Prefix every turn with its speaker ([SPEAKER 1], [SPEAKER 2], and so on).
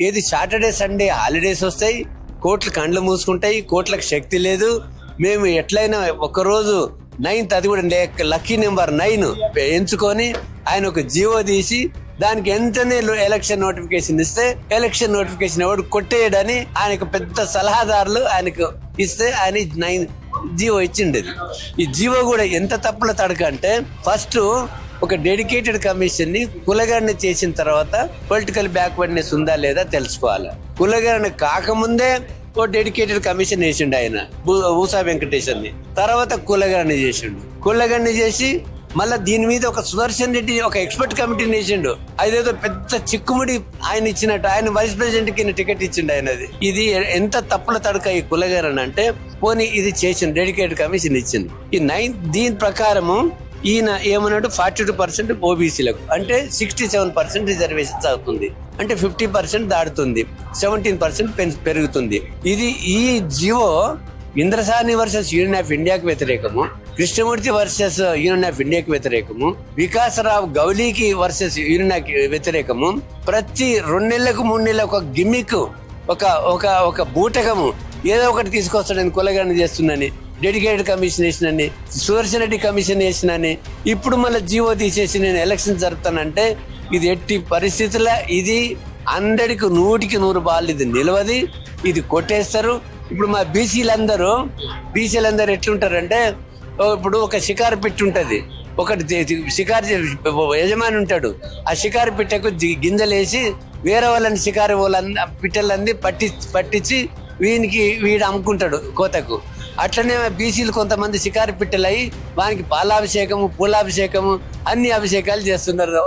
[SPEAKER 1] ఏది Saturday Sunday holidays వస్తాయి కోట్లు కండ్లు మూసుకుంటాయి కోట్లకు శక్తి లేదు. మేము ఎట్లయినా ఒకరోజు నైన్త్ అది కూడా లే- లక్కీ నెంబర్ నైన్ ఎంచుకొని ఆయన ఒక జీవో తీసి దానికి ఎంతనే ఎలక్షన్ నోటిఫికేషన్ ఇస్తే ఎలక్షన్ నోటిఫికేషన్ ఎవడు కొట్టేయడని ఆయనకు పెద్ద సలహాదారులు ఆయనకు ఇస్తే ఆయన నైన్ జీవో ఇచ్చిండేది. ఈ జీవో కూడా ఎంత తప్పుల తడక అంటే ఫస్ట్ ఒక డెడికేటెడ్ కమిషన్ని కులగణన చేసిన తర్వాత పొలిటికల్ బ్యాక్వర్డ్నెస్ ఉందా లేదా తెలుసుకోవాలి. కులగణన కాకముందే ఓ డెడికేటెడ్ కమిషన్ వేసిండు ఆయన భూ- ఊసా వెంకటేశ్వర్ని తర్వాత కులగణన చేసిండు. కులగణన చేసి మళ్ళా దీని మీద ఒక సుదర్శన్ రెడ్డి ఒక ఎక్స్పర్ట్ కమిటీని వేసిండు. అదేదో పెద్ద చిక్కుముడి ఆయన ఇచ్చినట్టు ఆయన వైస్ ప్రెసిడెంట్కి టికెట్ ఇచ్చిండు ఆయనది. ఇది ఎంత తప్పుల తడక ఈ కులగరణ అంటే పోనీ ఇది చేసిండు డెడికేటెడ్ కమిషన్ ఇచ్చింది ఈ నైన్ దీని ప్రకారము ఈయన ఏమన్నాడు? Forty two percent ఓబీసీలకు. అంటే సిక్స్టీ సెవెన్ పర్సెంట్ రిజర్వేషన్స్ అవుతుంది. అంటే ఫిఫ్టీ పర్సెంట్ దాడుతుంది సెవెంటీన్ పర్సెంట్ పెరుగుతుంది. ఇది ఈ GO Indra Sawhney versus union of ఇండియాకి వ్యతిరేకము. కృష్ణమూర్తి వర్సెస్ యూనియన్ ఆఫ్ ఇండియాకి వ్యతిరేకము. వికాసరావు గౌలీకి వర్సెస్ యూనియన్ ఆఫ్ వ్యతిరేకము. ప్రతి రెండు నెలలకు మూడు నెలలకు ఒక గిమ్మిక్ ఒక ఒక ఒక బూటకము ఏదో ఒకటి తీసుకొస్తాడని కులగణన చేస్తుందని డెడికేటెడ్ కమిషన్ వేసినని సుదర్శన్ రెడ్డి కమిషన్ వేసినని ఇప్పుడు మళ్ళీ జీవో తీసేసి నేను ఎలక్షన్ జరుపుతానంటే ఇది ఎట్టి పరిస్థితుల ఇది అందరికి నూటికి నూరు బాలు ఇది నిలవది ఇది కొట్టేస్తారు. ఇప్పుడు మా బీసీలందరూ బీసీలందరూ ఎట్లుంటారంటే ఇప్పుడు ఒక షికారు పెట్టి ఉంటుంది. ఒకటి షికారు యజమాని ఉంటాడు. ఆ షికారు పిట్టకు గింజలేసి వేరే వాళ్ళని షికారు వాళ్ళ పిట్టలంది పట్టి పట్టించి వీనికి వీడు అమ్ముకుంటాడు కోతకు. అట్లనే బీసీలు కొంతమంది షికారు పిట్టలై వానికి పాలాభిషేకము పూలాభిషేకము అన్ని అభిషేకాలు చేస్తున్నారు.